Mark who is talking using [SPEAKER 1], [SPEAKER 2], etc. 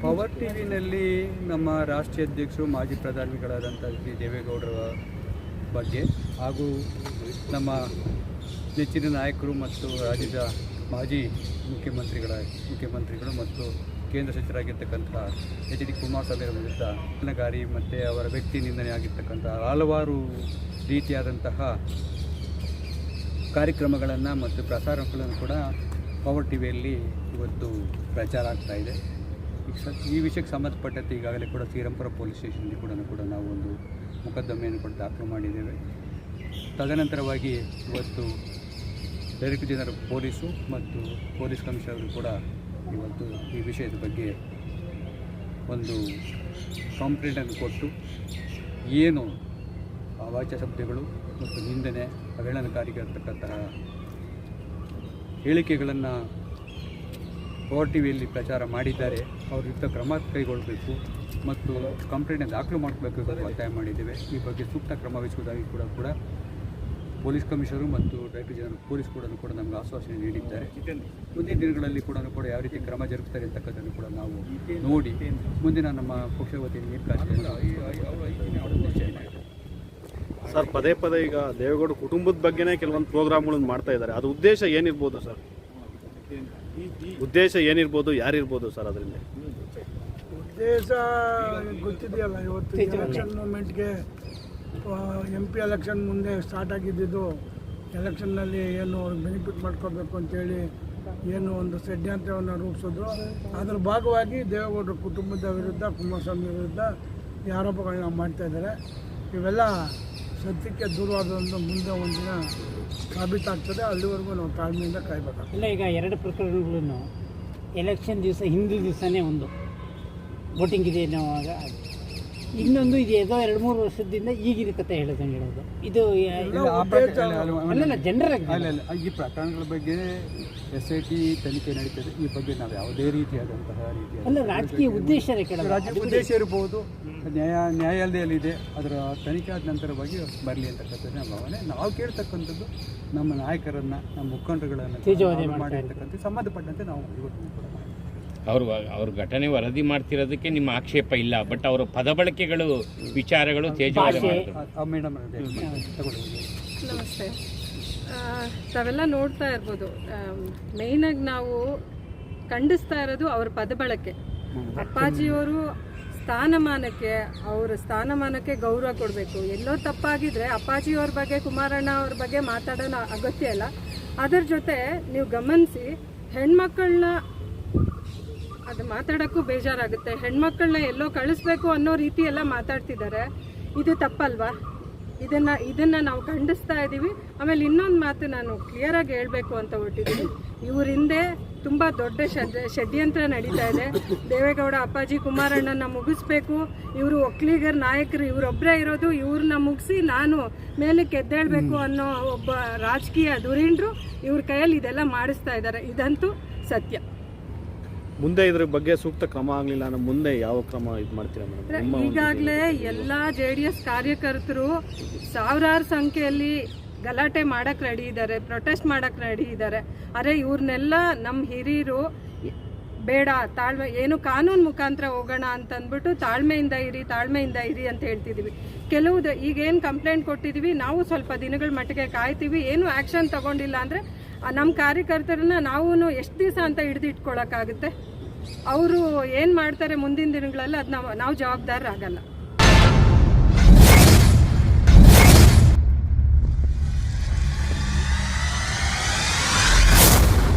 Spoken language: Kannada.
[SPEAKER 1] ಪವರ್ ಟಿವಿನಲ್ಲಿ ನಮ್ಮ ರಾಷ್ಟ್ರೀಯ ಅಧ್ಯಕ್ಷರು, ಮಾಜಿ ಪ್ರಧಾನಿಗಳಾದಂಥ ಶ್ರೀ ದೇವೇಗೌಡರ ಬಗ್ಗೆ ಹಾಗೂ ನಮ್ಮ ನೆಚ್ಚಿನ ನಾಯಕರು ಮತ್ತು ರಾಜ್ಯದ ಮಾಜಿ ಮುಖ್ಯಮಂತ್ರಿಗಳ, ಮುಖ್ಯಮಂತ್ರಿಗಳು ಮತ್ತು ಕೇಂದ್ರ ಸಚಿವರಾಗಿರ್ತಕ್ಕಂಥ ಎಚ್. ಡಿ. ಕುಮಾರಸ್ವಾಮಿ ಅವರ ವಿರುದ್ಧ ಗಾರಿ ಮತ್ತು ಅವರ ವ್ಯಕ್ತಿ ನಿಂದನೆ ಆಗಿರ್ತಕ್ಕಂಥ ಹಲವಾರು ರೀತಿಯಾದಂತಹ ಕಾರ್ಯಕ್ರಮಗಳನ್ನು ಮತ್ತು ಪ್ರಸಾರಗಳನ್ನು ಕೂಡ ಪವರ್ ಟಿವಿಯಲ್ಲಿ ಇವತ್ತು ಪ್ರಚಾರ ಆಗ್ತಾಯಿದೆ ಈ ವಿಷಯಕ್ಕೆ ಸಂಬಂಧಪಟ್ಟಂತೆ ಈಗಾಗಲೇ ಕೂಡ ಶ್ರೀರಂಪುರ ಪೊಲೀಸ್ ಸ್ಟೇಷನ್ಗೆ ಕೂಡ ಕೂಡ ನಾವು ಒಂದು ಮೊಕದ್ದಮೆಯನ್ನು ಕೂಡ ದಾಖಲು ಮಾಡಿದ್ದೇವೆ. ತದನಂತರವಾಗಿ ಇವತ್ತು ಡೈರೆಕ್ಟ್ ಜನರ ಪೊಲೀಸು ಮತ್ತು ಪೊಲೀಸ್ ಕಮಿಷನರ್ ಕೂಡ ಇವತ್ತು ಈ ವಿಷಯದ ಬಗ್ಗೆ ಒಂದು ಕಂಪ್ಲೇಂಟನ್ನು ಕೊಟ್ಟು ಏನು ಅವಾಚ್ಯ ಶಬ್ದಗಳು ಮತ್ತು ನಿಂದನೆ ಅವಹೇಳನಕಾರಿಗಿರ್ತಕ್ಕಂತಹ ಹೇಳಿಕೆಗಳನ್ನು ಓ ಟಿ ವಿಯಲ್ಲಿ ಪ್ರಚಾರ ಮಾಡಿದ್ದಾರೆ. ಅವ್ರ ವಿರುದ್ಧ ಕ್ರಮ ಕೈಗೊಳ್ಳಬೇಕು ಮತ್ತು ಕಂಪ್ಲೇಂಟ್ ದಾಖಲು ಮಾಡಬೇಕು ಅಂತ ಒತ್ತಾಯ ಮಾಡಿದ್ದೇವೆ. ಈ ಬಗ್ಗೆ ಸೂಕ್ತ ಕ್ರಮ ವಹಿಸುವುದಾಗಿ ಕೂಡ ಕೂಡ ಪೊಲೀಸ್ ಕಮಿಷನರು ಮತ್ತು ಡೈರೆಕ್ಟರ್ ಜನರಲ್ ಪೊಲೀಸ್ ಕೂಡ ಕೂಡ ನಮಗೆ ಆಶ್ವಾಸನೆ ನೀಡಿದ್ದಾರೆ. ಮುಂದಿನ ದಿನಗಳಲ್ಲಿ ಕೂಡ ಕೂಡ ಯಾವ ರೀತಿ ಕ್ರಮ ಜರುಗುತ್ತಾರೆ ಅಂತಕ್ಕಂಥದ್ದು ಕೂಡ ನಾವು ನೋಡಿ ಮುಂದಿನ ನಮ್ಮ ಪಕ್ಷ ವತಿಯಿಂದ ಕಾಯ್ದೆ
[SPEAKER 2] ಸರ್, ಪದೇ ಪದೇ ಈಗ ದೇವೇಗೌಡ ಕುಟುಂಬದ ಬಗ್ಗೆನೇ ಕೆಲವೊಂದು ಪ್ರೋಗ್ರಾಮ್ಗಳನ್ನು ಮಾಡ್ತಾ ಇದ್ದಾರೆ. ಅದು ಉದ್ದೇಶ ಏನಿರ್ಬೋದು ಸರ್? ಉದ್ದೇಶ ಏನಿರ್ಬೋದು ಯಾರಿರ್ಬೋದು ಸರ್ ಅದರಿಂದ
[SPEAKER 3] ಉದ್ದೇಶ ಗೊತ್ತಿದೆಯಲ್ಲ ಇವತ್ತು ಎಲೆಕ್ಷನ್ ಮೂಮೆಂಟ್ಗೆ ಎಂ ಪಿ ಎಲೆಕ್ಷನ್ ಮುಂದೆ ಸ್ಟಾರ್ಟ್ ಆಗಿದ್ದಿದ್ದು ಎಲೆಕ್ಷನ್ನಲ್ಲಿ ಏನು ಬೆನಿಫಿಟ್ ಮಾಡ್ಕೋಬೇಕು ಅಂತೇಳಿ ಏನು ಒಂದು ಷಡ್ಯಂತ್ರವನ್ನು ರೂಪಿಸಿದ್ರು. ಅದರ ಭಾಗವಾಗಿ ದೇವೇಗೌಡರ ಕುಟುಂಬದ ವಿರುದ್ಧ ಕುಮಾರಸ್ವಾಮಿ ವಿರುದ್ಧ ಈ ಆರೋಪಗಳನ್ನ ಮಾಡ್ತಾಯಿದ್ದಾರೆ ಇವೆಲ್ಲ ಸತ್ಯಕ್ಕೆ ದೂರವಾದಂಥ ಮುಂದೆ ಒಂದಿನ ಸಾಬೀತಾಗ್ತದೆ, ಅಲ್ಲಿವರೆಗೂ ನಾವು ತಾಳ್ಮೆಯಿಂದ ಕಾಯ್ಬೇಕಾಗ್ತದೆ.
[SPEAKER 4] ಇಲ್ಲ, ಈಗ ಎರಡು ಪ್ರಕರಣಗಳನ್ನು ಎಲೆಕ್ಷನ್ ದಿವಸ, ಹಿಂದಿನ ದಿವಸನೇ ಒಂದು ವೋಟಿಂಗ್ ಇದೆ ಅನ್ನೋವಾಗ ಇನ್ನೊಂದು ಇದು ಏದೋ ಎರಡು ಮೂರು ವರ್ಷದಿಂದ ಈಗಿನ ಕತೆ ಹೇಳೋದಂಗೆ ಹೇಳೋದು. ಇದು
[SPEAKER 1] ಅಲ್ಲ, ಈ ಪ್ರಕರಣಗಳ ಬಗ್ಗೆ ಎಸ್ ಐ ಟಿ ತನಿಖೆ ನಡೀತದೆ. ಈ ಬಗ್ಗೆ ನಾವು ಯಾವುದೇ ರೀತಿಯಾದಂತಹ ರೀತಿಯ
[SPEAKER 4] ಅಲ್ಲ ರಾಜಕೀಯ ಉದ್ದೇಶ
[SPEAKER 1] ರಾಜ್ಯ ಉದ್ದೇಶ ಇರಬಹುದು ನ್ಯಾಯ ನ್ಯಾಯಾಲಯದಲ್ಲಿದೆ. ಅದರ ತನಿಖೆ ಆದ ನಂತರವಾಗಿ ಬರಲಿ ಅಂತಕ್ಕಂಥದ್ದು ನಮ್ಮ ಭಾವನೆ. ನಾವು ಕೇಳ್ತಕ್ಕಂಥದ್ದು ನಮ್ಮ ನಾಯಕರನ್ನ ನಮ್ಮ ಮುಖಂಡರುಗಳನ್ನು ಮಾಡಿರ್ತಕ್ಕಂಥ ಸಂಬಂಧಪಟ್ಟಂತೆ ನಾವು ಇವತ್ತು ಕೂಡ.
[SPEAKER 5] ಅವರು ಅವ್ರ ಘಟನೆ ವರದಿ ಮಾಡ್ತಿರೋದಕ್ಕೆ ನಿಮ್ಮ ಆಕ್ಷೇಪ ಇಲ್ಲ ಬಟ್ ಅವರ ಪದಬಳಕೆಗಳು ವಿಚಾರಗಳು
[SPEAKER 1] ಆ- ಆ ಮೇಡಮ್ ತಗೊಳ್ಳಿ.
[SPEAKER 6] ನಮಸ್ತೆ. ತಾವೆಲ್ಲ ನೋಡ್ತಾ ಇರ್ಬೋದು ಮೇಯ್ನಾಗಿ ನಾವು ಖಂಡಿಸ್ತಾ ಇರೋದು ಅವ್ರ ಪದಬಳಕೆ ಅಪ್ಪಾಜಿಯವರು ಸ್ಥಾನಮಾನಕ್ಕೆ ಅವರ ಸ್ಥಾನಮಾನಕ್ಕೆ ಗೌರವ ಕೊಡಬೇಕು. ಎಲ್ಲೋ ತಪ್ಪಾಗಿದ್ರೆ ಅಪ್ಪಾಜಿಯವ್ರ ಬಗ್ಗೆ ಕುಮಾರಣ್ಣ ಅವ್ರ ಬಗ್ಗೆ ಮಾತಾಡೋಣ ಅಗತ್ಯ ಇಲ್ಲ. ಅದರ ಜೊತೆ ನೀವು ಗಮನಿಸಿ ಹೆಣ್ಮಕ್ಳನ್ನ ಅದು ಮಾತಾಡೋಕ್ಕೂ ಬೇಜಾರಾಗುತ್ತೆ. ಹೆಣ್ಮಕ್ಳನ್ನ ಎಲ್ಲೋ ಕಳಿಸ್ಬೇಕು ಅನ್ನೋ ರೀತಿ ಎಲ್ಲ ಮಾತಾಡ್ತಿದ್ದಾರೆ. ಇದು ತಪ್ಪಲ್ವಾ? ಇದನ್ನ ಇದನ್ನ ನಾವು ಖಂಡಿಸ್ತಾ ಇದ್ದೀವಿ. ಆಮೇಲೆ ಇನ್ನೊಂದು ಮಾತು ನಾನು ಕ್ಲಿಯರ್ ಆಗಿ ಹೇಳಬೇಕು ಅಂತ ಹೊರಟಿದ್ದೀನಿ. ಇವ್ರ ಹಿಂದೆ ತುಂಬ ದೊಡ್ಡ ಷಡ್ ಷಡ್ಯಂತ್ರ ನಡೀತಾ ಇದೆ. ದೇವೇಗೌಡ ಅಪ್ಪಾಜಿ ಕುಮಾರಣ್ಣನ ಮುಗಿಸ್ಬೇಕು. ಇವರು ಒಕ್ಕಲಿಗರ ನಾಯಕರು ಇವರೊಬ್ಬರೇ ಇರೋದು ಇವ್ರನ್ನ ಮುಗಿಸಿ ನಾನು ಮೇಲಕ್ಕೆ ಎದ್ದೇಳಬೇಕು ಅನ್ನೋ ಒಬ್ಬ ರಾಜಕೀಯ ಧುರೀಣರು ಇವ್ರ ಕೈಯಲ್ಲಿ ಇದೆಲ್ಲ ಮಾಡಿಸ್ತಾ ಇದ್ದಾರೆ. ಇದಂತೂ ಸತ್ಯ.
[SPEAKER 2] ಮುಂದೆ ಇದ್ರ ಬಗ್ಗೆ ಸೂಕ್ತ ಕ್ರಮ ಆಗಲಿಲ್ಲ ನಮ್ಮ ಮುಂದೆ ಯಾವ ಕ್ರಮ ಇದು ಮಾಡ್ತೀರಾ ಮೇಡಮ್?
[SPEAKER 6] ಈಗಾಗಲೇ ಎಲ್ಲ ಜೆ ಡಿ ಎಸ್ ಕಾರ್ಯಕರ್ತರು ಸಾವಿರಾರು ಸಂಖ್ಯೆಯಲ್ಲಿ ಗಲಾಟೆ ಮಾಡಕ್ ರೆಡಿ ಇದ್ದಾರೆ ಪ್ರೊಟೆಸ್ಟ್ ಮಾಡಕ್ ರೆಡಿ ಇದ್ದಾರೆ. ಅರೆ ಇವ್ರನ್ನೆಲ್ಲ ನಮ್ಮ ಹಿರಿಯರು ಬೇಡ ತಾಳ್ಮೆ ಏನು ಕಾನೂನು ಮುಖಾಂತರ ಹೋಗೋಣ ಅಂತಂದ್ಬಿಟ್ಟು ತಾಳ್ಮೆಯಿಂದ ಇರಿ ತಾಳ್ಮೆಯಿಂದ ಇರಿ ಅಂತ ಹೇಳ್ತಿದೀವಿ. ಕೆಲವು ಈಗೇನು ಕಂಪ್ಲೇಂಟ್ ಕೊಟ್ಟಿದ್ದೀವಿ ನಾವು ಸ್ವಲ್ಪ ದಿನಗಳ ಮಟ್ಟಿಗೆ ಕಾಯ್ತೀವಿ ಏನು ಆ್ಯಕ್ಷನ್ ತಗೊಂಡಿಲ್ಲ ಅಂದರೆ ನಮ್ಮ ಕಾರ್ಯಕರ್ತರನ್ನ ನಾವು ಎಷ್ಟು ದಿವಸ ಅಂತ ಹಿಡಿದಿಟ್ಕೊಳಕ್ಕಾಗುತ್ತೆ ಅವರು ಏನು ಮಾಡ್ತಾರೆ ಮುಂದಿನ ದಿನಗಳಲ್ಲಿ ಅದು ನಾವು ನಾವು ಜವಾಬ್ದಾರರಾಗಲ್ಲ.